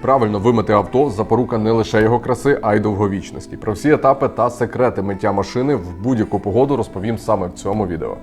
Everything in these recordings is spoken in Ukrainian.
Правильно вимити авто запорука не лише його краси, а й довговічності. Про всі етапи та секрети миття машини в будь-яку погоду розповім саме в цьому відео.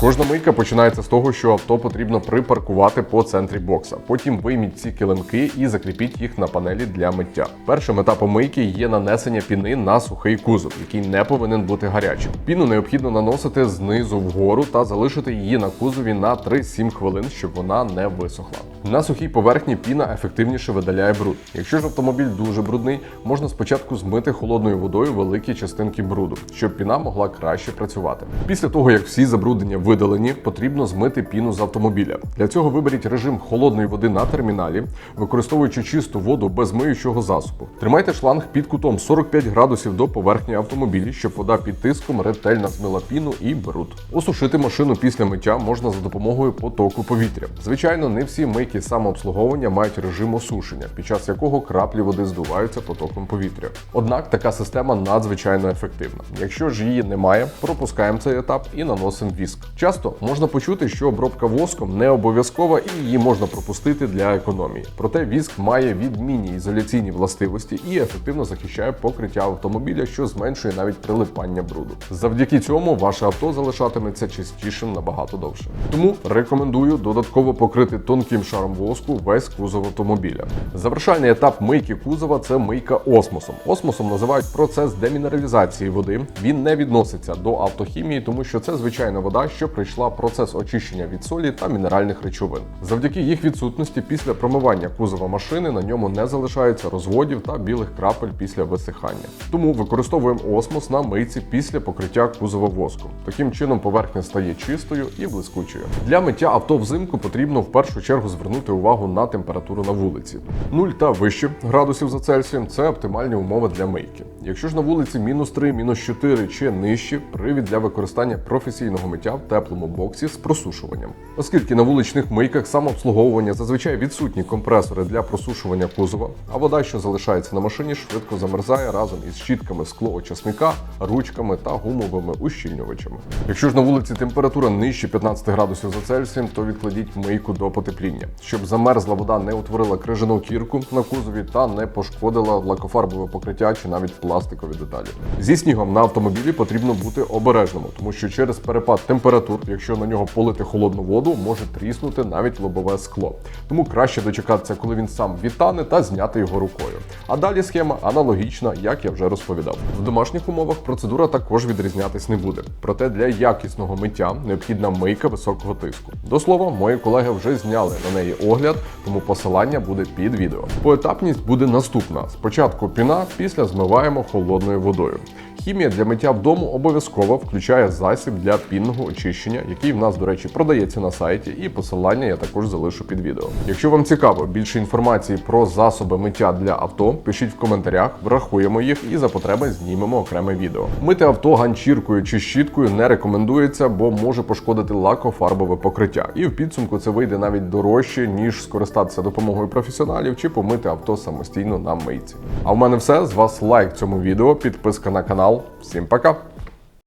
Кожна мийка починається з того, що авто потрібно припаркувати по центрі бокса. Потім вийміть ці килимки і закріпіть їх на панелі для миття. Першим етапом мийки є нанесення піни на сухий кузов, який не повинен бути гарячим. Піну необхідно наносити знизу вгору та залишити її на кузові на 3-7 хвилин, щоб вона не висохла. На сухій поверхні піна ефективніше видаляє бруд. Якщо ж автомобіль дуже брудний, можна спочатку змити холодною водою великі частинки бруду, щоб піна могла краще працювати. Після того, як всі забруднення видалені, потрібно змити піну з автомобіля. Для цього виберіть режим холодної води на терміналі, використовуючи чисту воду без миючого засобу. Тримайте шланг під кутом 45 градусів до поверхні автомобіля, щоб вода під тиском ретельно змила піну і бруд. Осушити машину після миття можна за допомогою потоку повітря. Звичайно, не всі мийки самообслуговування мають режим осушення, під час якого краплі води здуваються потоком повітря. Однак така система надзвичайно ефективна. Якщо ж її немає, пропускаємо цей етап і наносимо віск. Часто можна почути, що обробка воском не обов'язкова і її можна пропустити для економії. Проте віск має відмінні ізоляційні властивості і ефективно захищає покриття автомобіля, що зменшує навіть прилипання бруду. Завдяки цьому ваше авто залишатиметься чистішим набагато довше. Тому рекомендую додатково покрити тонким шаром воску весь кузов автомобіля. Завершальний етап мийки кузова це мийка осмосом. Осмосом називають процес демінералізації води. Він не відноситься до автохімії, тому що це звичайна вода, що пройшла процес очищення від солі та мінеральних речовин. Завдяки їх відсутності після промивання кузова машини на ньому не залишається розводів та білих крапель після висихання. Тому використовуємо осмос на мийці після покриття кузова воском. Таким чином поверхня стає чистою і блискучою. Для миття авто взимку потрібно в першу чергу звернути увагу на температуру на вулиці. 0 та вище градусів за Цельсієм це оптимальні умови для мийки. Якщо ж на вулиці мінус 3, мінус 4 чи нижче, привід для використання професійного миття в теплому боксі з просушуванням. Оскільки на вуличних мийках самообслуговування зазвичай відсутні компресори для просушування кузова, а вода, що залишається на машині, швидко замерзає разом із щітками склоочисника, ручками та гумовими ущільнювачами. Якщо ж на вулиці температура нижче 15 градусів за Цельсієм, то відкладіть мийку до потепління, щоб замерзла вода не утворила крижану кірку на кузові та не пошкодила лакофарбове покриття чи навіть пластикові деталі. Зі снігом на автомобілі потрібно бути обережним, тому що через перепад температур, якщо на нього полити холодну воду, може тріснути навіть лобове скло. Тому краще дочекатися, коли він сам відтане, та зняти його рукою. А далі схема аналогічна, як я вже розповідав. В домашніх умовах процедура також відрізнятись не буде. Проте для якісного миття необхідна мийка високого тиску. До слова, мої колеги вже зняли на неї огляд, тому посилання буде під відео. Поетапність буде наступна: спочатку піна, після змиваємо холодною водою. Хімія для миття вдому обов'язково включає засіб для пінного очищення, який в нас, до речі, продається на сайті, і посилання я також залишу під відео. Якщо вам цікаво більше інформації про засоби миття для авто, пишіть в коментарях, врахуємо їх і за потреби знімемо окреме відео. Мити авто ганчіркою чи щіткою не рекомендується, бо може пошкодити лакофарбове покриття. І в підсумку це вийде навіть дорожче, ніж скористатися допомогою професіоналів чи помити авто самостійно на мийці. А в мене все з вас лайк цьому відео, підписка на канал. Всім пока!